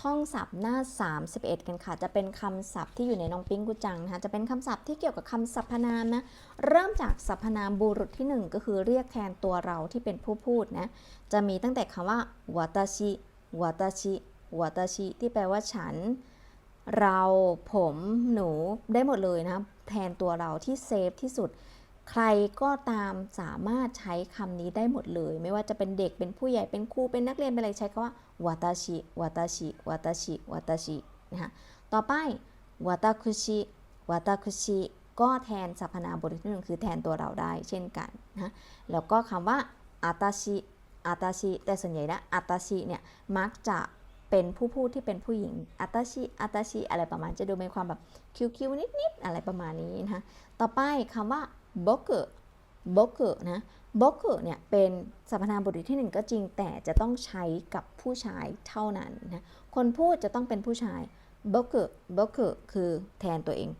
ท่องศัพท์หน้า 31 กันค่ะ จะเป็นคำศัพท์ที่อยู่ในน้องปิ้งกุจังนะคะจะเป็นคำศัพท์ที่เกี่ยวกับคำสรรพนามนะ เริ่มจากสรรพนามบุรุษที่หนึ่งก็คือเรียกแทนตัวเราที่เป็นผู้พูดนะ จะมีตั้งแต่คำว่าวาตาชิวาตาชิวาตาชิที่แปลว่าฉัน เรา ผม หนู ได้หมดเลยนะ แทนตัวเราที่เซฟที่สุด ใครก็ตามสามารถใช้คำนี้ได้หมดเลย ไม่ว่าจะเป็นเด็กเป็นผู้ใหญ่เป็นครูเป็นนักเรียนเป็นอะไรใช้คำว่าวาตาชิวาตาชิวาตาชิวาตาชินะคะต่อไปวาตาคุชิวาตาคุชิก็แทนสรรพนามบทที่หนึ่งคือแทนตัวเราได้เช่นกันนะแล้วก็คำว่าอาตาชิอาตาชิแต่ส่วนใหญ่นะอาตาชิเนี่ยมักจะเป็นผู้พูดที่เป็นผู้หญิงอาตาชิอาตาชิอะไรประมาณจะดูเป็นความแบบคิวๆนิดๆอะไรประมาณนี้นะคะต่อไปคำว่า โบกเกโบกเกนะโบกเกเนี่ยเป็นสรรพนามบทที่หนึ่งก็จริง แต่จะต้องใช้กับผู้ชายเท่านั้นนะคนพูดจะต้องเป็นผู้ชายโบกเกโบกเกคือแทนตัวเอง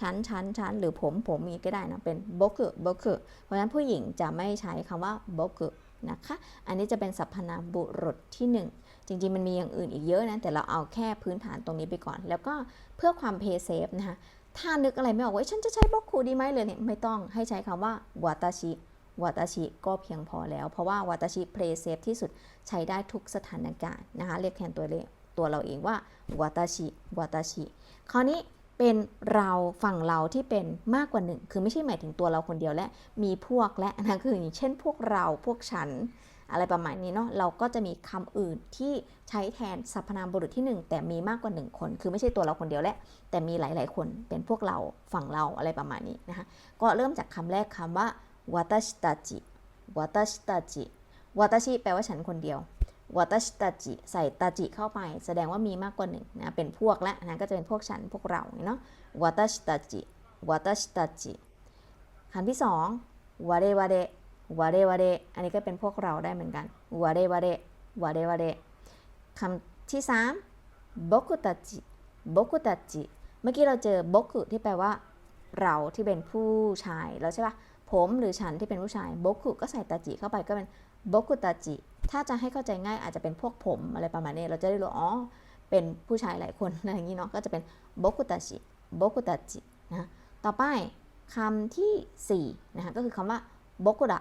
ฉันฉันฉันหรือผมผมมีก็ได้นะ เป็นโบกเกอร์โบกเกอร์เพราะฉะนั้นผู้หญิงจะไม่ใช้คำว่าโบกเกอร์นะคะ อันนี้จะเป็นสรรพนามบุรุษที่ 1 จริงๆ มันมีอย่างอื่นอีกเยอะนะ แต่เราเอาแค่พื้นฐานตรงนี้ไปก่อน แล้วก็เพื่อความเพย์เซฟนะคะ ถ้านึกอะไรไม่ออกว่าฉันจะใช้บกคูดีไหมเลยเนี่ยไม่ต้องให้ใช้คำว่าวาตาชิวาตาชิก็เพียงพอแล้ว เพราะว่าวาตาชิเพย์เซฟที่สุดใช้ได้ทุกสถานการณ์นะคะเรียกแทนตัวเลขตัวเราเองว่าวาตาชิวาตาชิคราวนี้เป็นเราฝั่งเราที่เป็นมากกว่าหนึ่งคือไม่ใช่หมายถึงตัวเราคนเดียวและมีพวกและนะคืออย่างเช่นพวกเราพวกฉัน อะไรประมาณนี้เนาะเราก็จะมีคำอื่นที่ใช้แทนสรรพนามบุรุษที่ 1 แต่มีมากกว่า 1 คน คือไม่ใช่ตัวเราคนเดียวแหละ แต่มีหลาย ๆ คนเป็นพวกเราฝั่งเราอะไรประมาณนี้นะคะก็เริ่มจากคำแรกคำว่าวาตาชิตาจิวาตาชิตาจิวาตาชิแปลว่าฉันคนเดียววาตาชิตาจิใส่ตาจิเข้าไป แสดงว่ามีมากกว่าหนึ่งนะเป็นพวกและนะก็จะเป็นพวกฉันพวกเราเนาะวาตาชิตาจิวาตาชิตาจิคำที่สองวาเรวาเร วาเรวาเรอันนี้ก็เป็นพวกเราได้เหมือนกันวาเรวาเรวาเรวาเรคำที่สามบกุตจิบกุตจิเมื่อกี้เราเจอบกุที่แปลว่า เราที่เป็นผู้ชายแล้วใช่ปะผมหรือฉันที่เป็นผู้ชายบกุก็ใส่ตาจิเข้าไปก็เป็นบกุตจิถ้าจะให้เข้าใจง่ายอาจจะเป็นพวกผมอะไรประมาณนี้ เราจะได้รู้อ๋อเป็นผู้ชายหลายคนอะไรอย่างนี้เนาะก็จะเป็นบกุตจิบกุตจินะต่อไปคำที่4นะคะก็คือคำว่าบกุระ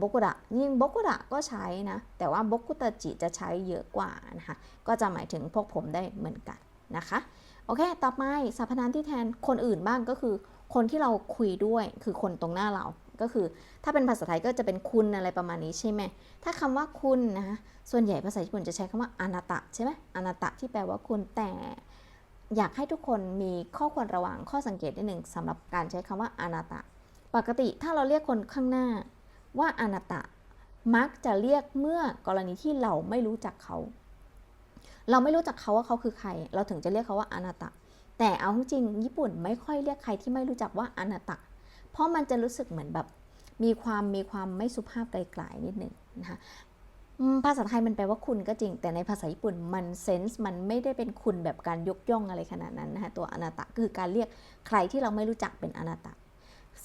บกุระยิ่งบกุระก็ใช้นะ แต่ว่าบกุตจิจะใช้เยอะกว่านะคะ ก็จะหมายถึงพวกผมได้เหมือนกันนะคะ โอเค ต่อไปสรรพนามที่แทนคนอื่นบ้างก็คือ คนที่เราคุยด้วยคือคนตรงหน้าเรา ก็คือ ถ้าเป็นภาษาไทยก็จะเป็นคุณอะไรประมาณนี้ใช่ไหม ถ้าคำว่าคุณนะคะ ส่วนใหญ่ภาษาญี่ปุ่นจะใช้คำว่าอนาตะใช่ไหมอนาตะที่แปลว่าคุณ แต่อยากให้ทุกคนมีข้อควรระวังข้อสังเกตนิดหนึ่งสำหรับการใช้คำว่าอนาตะ ปกติถ้าเราเรียกคนข้างหน้า ว่าอนาตะมักจะเรียกเมื่อกรณีที่เราไม่รู้จักเขา เราไม่รู้จักเขาว่าเขาคือใคร เราถึงจะเรียกเขาว่าอนาตะ แต่เอาจริงญี่ปุ่นไม่ค่อยเรียกใครที่ไม่รู้จักว่าอนาตะ เพราะมันจะรู้สึกเหมือนแบบ มีความมีความไม่สุภาพไกลๆนิดหนึ่งนะคะภาษาไทยมันแปลว่าคุณก็จริง แต่ในภาษาญี่ปุ่นมันเซนส์มันไม่ได้เป็นคุณแบบการยกย่องอะไรขนาดนั้นนะคะตัวอนาตะคือการเรียกใครที่เราไม่รู้จักเป็นอนาตะ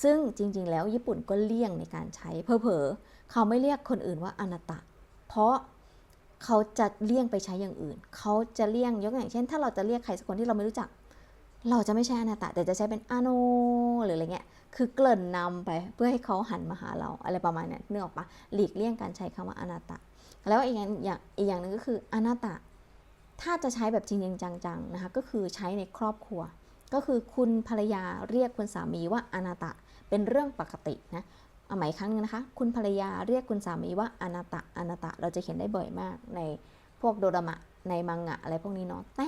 ซึ่งจริงๆ แล้วญี่ปุ่นก็เลี่ยงในการใช้เพอเพอๆเขาไม่เรียกคนอื่นว่าอนาตะ เพราะเขาจะเลี่ยงไปใช้อย่างอื่น เขาจะเลี่ยงยกอย่างเช่น ถ้าเราจะเรียกใครสักคนที่เราไม่รู้จัก เราจะไม่ใช้อนาตะ แต่จะใช้เป็นอโนหรืออะไรเงี้ย คือเกริ่นนำไปเพื่อให้เขาหันมาหาเราอะไรประมาณนั้นนึกออกปะหลีกเลี่ยงการใช้คำว่าอนาตะ แล้วอีกอย่างอย่างอีกอย่างหนึ่งก็คืออนาตะ ถ้าจะใช้แบบจริงๆจังๆนะคะก็คือใช้ในครอบครัว ก็คือคุณภรรยาเรียกคุณสามีว่าอนาตะเป็นเรื่องปกตินะเอาใหม่อีกครั้งนึงนะคะ คุณภรรยาเรียกคุณสามีว่าอนาตะอนาตะเราจะเห็นได้บ่อยมากในพวกโดรามะในมังงะอะไรพวกนี้เนาะแต่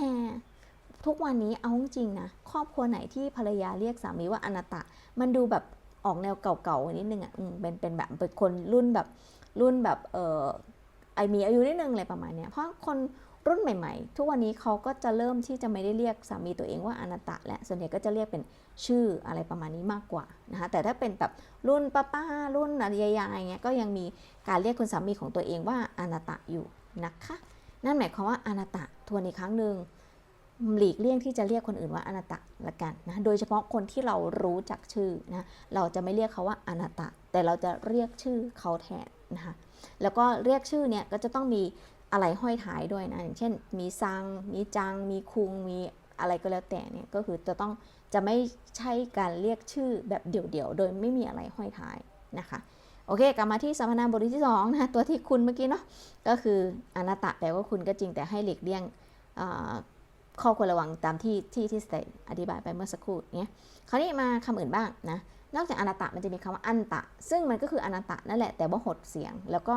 ทุกวันนี้เอาจริงนะครอบครัวไหนที่ภรรยาเรียกสามีว่าอนาตะ มันดูแบบออกแนวเก่าๆนิดนึงอะเป็นเป็นแบบเป็นคนรุ่นแบบรุ่นแบบเออไอมีอายุนิดนึงอะไรประมาณเนี้ยเพราะคน รุ่นใหม่ๆ ทุกวันนี้เขาก็จะเริ่มที่จะไม่ได้เรียกสามีตัวเองว่าอนาตะและส่วนใหญ่ก็จะเรียกเป็นชื่ออะไรประมาณนี้มากกว่านะคะแต่ถ้าเป็นแบบรุ่นป้าป้าๆรุ่นอะไรยายเงี้ยก็ยังมีการเรียกคุณสามีของตัวเองว่าอนาตะอยู่นะคะ นั่นหมายความว่าอนาตะทวนอีกครั้งหนึ่งหลีกเลี่ยงที่จะเรียกคนอื่นว่าอนาตะละกันนะโดยเฉพาะคนที่เรารู้จักชื่อนะเราจะไม่เรียกเขาว่าอนาตะ แต่เราจะเรียกชื่อเขาแทนนะคะแล้วก็เรียกชื่อเนี่ยก็จะต้องมี อะไรห้อยท้ายด้วยนะอย่างเช่น มีซัง มีจัง มีคุง มีอะไรก็แล้วแต่เนี่ยก็คือจะต้องจะไม่ใช่การเรียกชื่อแบบเดี่ยวๆ โดยไม่มีอะไรห้อยท้ายนะคะโอเคกลับมาที่สรรพนามบทที่สองนะตัวที่คุณเมื่อกี้เนาะก็คืออนาตะแปลว่าคุณก็จริงแต่ให้หลีกเลี่ยงข้อควรระวังตามที่ที่ที่สเตอธิบายไปเมื่อสักครู่เนี้ยคราวนี้มาคำอื่นบ้างนะนอกจากอนาตะมันจะมีคำว่าอันตะ ซึ่งมันก็คืออนาตะนั่นแหละแต่ว่าหดเสียงแล้วก็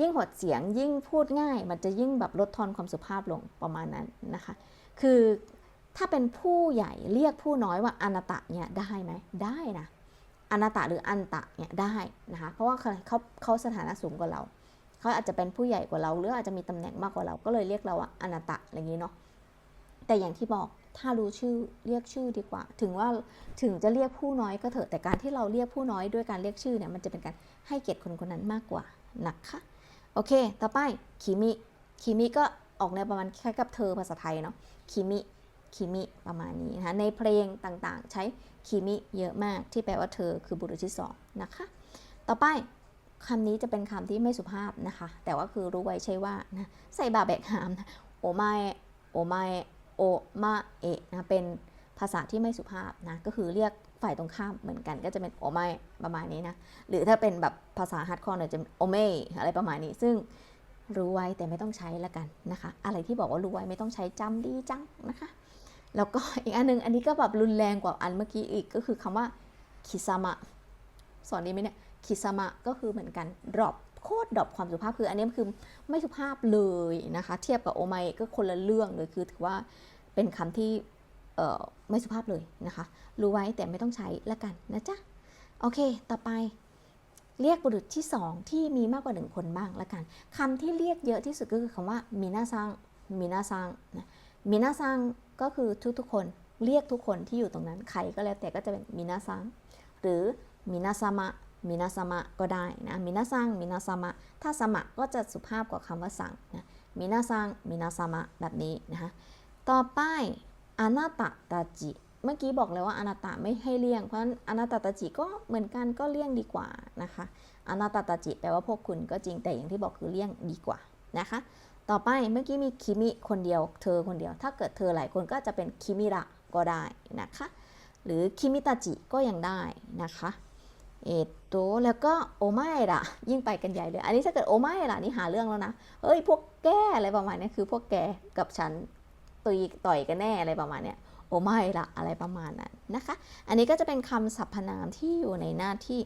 ยิ่งหดเสียงยิ่งพูดง่าย มันจะยิ่งแบบลดทอนความสุภาพลงประมาณนั้นนะคะ คือถ้าเป็นผู้ใหญ่เรียกผู้น้อยว่าอนาตะเนี่ยได้ไหมได้นะอนาตะหรืออันตะเนี่ยได้นะคะเพราะว่าเขาเขาเขาสถานะสูงกว่าเราเขาอาจจะเป็นผู้ใหญ่กว่าเราหรืออาจจะมีตำแหน่งมากกว่าเราก็เลยเรียกเราว่าอนาตะอะไรอย่างนี้เนาะแต่อย่างที่บอกถ้ารู้ชื่อเรียกชื่อดีกว่า ถึงว่าถึงจะเรียกผู้น้อยก็เถอะแต่การที่เราเรียกผู้น้อยด้วยการเรียกชื่อเนี่ยมันจะเป็นการให้เกียรติคนคนนั้นมากกว่านะคะ โอเค ต่อไปคิมิคิมิก็ออกในวประมาณคล้ายกับเธอภาษาไทยเนาะคิมิคิมิประมาณนี้นะคะในเพลงต่างๆ ใช้คิมิเยอะมากที่แปลว่าเธอคือบุรุษที่สองนะคะ ต่อไปคำนี้จะเป็นคำที่ไม่สุภาพนะคะ แต่ว่าคือรู้ไว้ใช่ว่านะใส่บาแบกหามนะโอไมโอไมโอมาเอะนะเป็น ภาษาที่ไม่สุภาพนะก็คือเรียกฝ่ายตรงข้ามเหมือนกันก็จะเป็นโอไม่ประมาณนี้นะหรือถ้าเป็นแบบภาษาฮาร์ดคอร์เนี่ยจะโอเมอะไรประมาณนี้ ซึ่งรู้ไว้แต่ไม่ต้องใช้ละกันนะคะ อะไรที่บอกว่ารู้ไว้ไม่ต้องใช้จำดีจังนะคะ แล้วก็อีกอันหนึงอันนี้ก็แบบรุนแรงกว่าอันเมื่อกี้อีกก็คือคำว่าคิซามะสอนดีไหมเนี่ยคิซามะก็คือเหมือนกันดรอปโคตรดรอปความสุภาพคืออันนี้คือไม่สุภาพเลยนะคะ เทียบกับโอไมก็คนละเรื่องเลยคือถือว่าเป็นคำที่ ไม่สุภาพเลยนะคะ รู้ไว้แต่ไม่ต้องใช้ละกันนะจ๊ะ โอเค ต่อไปเรียกบุรุษที่สองที่มีมากกว่าหนึ่งคนบ้างละกันคำที่เรียกเยอะที่สุดก็คือคำว่ามินาซังมินาซังนะมินาซังก็คือทุกๆคนเรียกทุกคนที่อยู่ตรงนั้นใครก็แล้วแต่ก็จะเป็นมินาซังหรือมินาซามะมินาซามะก็ได้นะมินาซังมินาซามะถ้าสมะก็จะสุภาพกว่าคำว่าสั่งนะมินาซังมินาซามะแบบนี้นะคะต่อไป อนาตะตาจิ เมื่อกี้บอกเลยว่าอนาตะไม่ให้เลี่ยง เพราะฉะนั้นอนาตะตาจิก็เหมือนกันก็เลี่ยงดีกว่านะคะอนาตะตาจิแปลว่าพวกคุณก็จริงแต่อย่างที่บอกคือเลี่ยงดีกว่านะคะ ต่อไปเมื่อกี้มีคิมิคนเดียว เธอคนเดียว ถ้าเกิดเธอหลายคนก็จะเป็นคิมิระก็ได้นะคะ หรือคิมิตาจิก็ยังได้นะคะเอตโตแล้วก็โอไมระยิ่งไปกันใหญ่เลย อันนี้ถ้าเกิดโอไมระนี่หาเรื่องแล้วนะเฮ้ยพวกแกอะไรประมาณนี้คือพวกแกกับฉัน ตุยต่อยกันแน่อะไรประมาณเนี้ยโอไม่ละอะไรประมาณนั้นนะคะ อันนี้ก็จะเป็นคำสรรพนามที่อยู่ในหน้าที่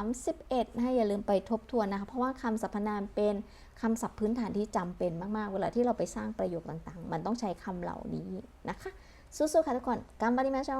31นะคะอย่าลืมไปทบทวนนะคะเพราะว่าคำสรรพนามเป็นคำศัพท์พื้นฐานที่จำเป็นมากๆ เวลาที่เราไปสร้างประโยคต่างๆ มันต้องใช้คำเหล่านี้นะคะสู้ๆค่ะทุกคนกัมบาริมาโช